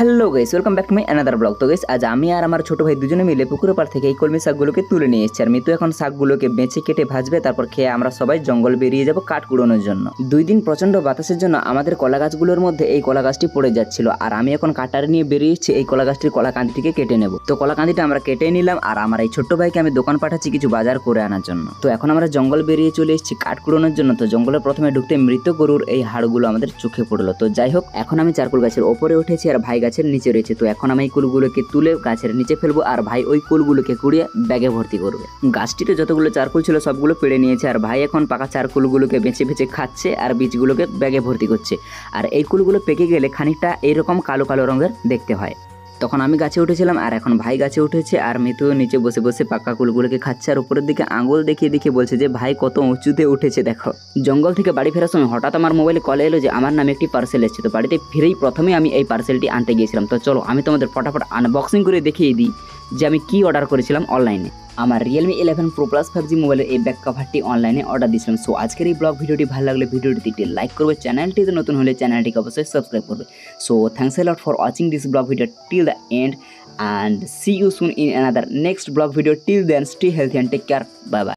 Hello guys welcome back to my another blog তো guys আজ আমি আর আমার ছোট ভাই দুজনে মিলে পুকুরের পাড় থেকে এই কলমি শাকগুলোকে তুলে নিয়ে এসেছি। আর মিতু এখন শাকগুলোকে বেঁচে কেটে ভাজবে, তারপর খেয়ে আমরা সবাই জঙ্গল বেরিয়ে যাব কাঠ কুড়োনোর জন্য। দুই দিন প্রচণ্ড বাতাসের জন্য আমাদের কলা গাছগুলোর মধ্যে এই কলা গাছটি পড়ে যাচ্ছিল। আর আমি এখন কাটার নিয়ে বেরিয়ে এসেছি, এই কলা গাছটির কলা কান্দিটিকে কেটে নেব। তো কলা কান্দিটা আমরা কেটে নিলাম, আর আমার এই ছোট্ট ভাইকে আমি দোকান পাঠাচ্ছি কিছু বাজার করে আনার জন্য। তো এখন আমরা জঙ্গল বেরিয়ে চলে এসেছি কাঠ কুড়োনোর জন্য। তো জঙ্গলে প্রথমে ঢুকতে মৃত গরুর এই হাড়গুলো আমাদের চোখে পড়ল। তো যাই হোক, এখন আমি চারকুল গাছের ওপরে উঠেছি, আর ভাই গাছের নিচে রয়েছে। তো এখন আমি এই কুলগুলোকে তুলে গাছের নিচে ফেলব আর ভাই ওই কুলগুলোকে কুড়িয়ে ব্যাগে ভর্তি করবে। গাছটিতে যতগুলো চারকুল ছিল সবগুলো পেড়ে নিয়েছে আর ভাই এখন পাকা চারকুলগুলোকে বেছে বেছে খাচ্ছে আর বীজগুলোকে ব্যাগে ভর্তি করছে। আর এই কুলগুলো পেকে গেলে খানিকটা এইরকম কালো কালো রঙের দেখতে হয়। তখন আমি গাছে উঠেছিলাম আর এখন ভাই গাছে উঠেছে আর মিতু নিচে বসে বসে পাকা কুলগুলোকে খাচ্ছে আর উপরের দিকে আঙুল দেখিয়ে দেখিয়ে বলছে যে, ভাই, কত উঁচুতে উঠেছে দেখো। জঙ্গল থেকে বাড়ি ফেরার সময় হঠাৎ আমার মোবাইলে কলে এলো যে, আমার নামে একটি পার্সেল এসেছে। তো বাড়িতে ফিরেই প্রথমে আমি এই পার্সেলটি আনতে গিয়েছিলাম। তো চলো, আমি তোমাদের ফটাফট আনবক্সিং করে দেখিয়ে দিই। যে আমি কি অর্ডার করেছিলাম অনলাইনে আমার Realme eleven pro plus five G মোবাইলের এই ব্যাক কভারটি অনলাইনে অর্ডার দিয়েছিলাম। সো আজকের এই ব্লগ ভিডিওটি ভালো লাগলে ভিডিওটি একটি লাইক করবে। চ্যানেলটিতে নতুন হলে চ্যানেলটিকে অবশ্যই সাবস্ক্রাইব করবে। So thanks a lot for watching this blog video till the end and see you soon in another next blog video till then stay healthy and take care bye bye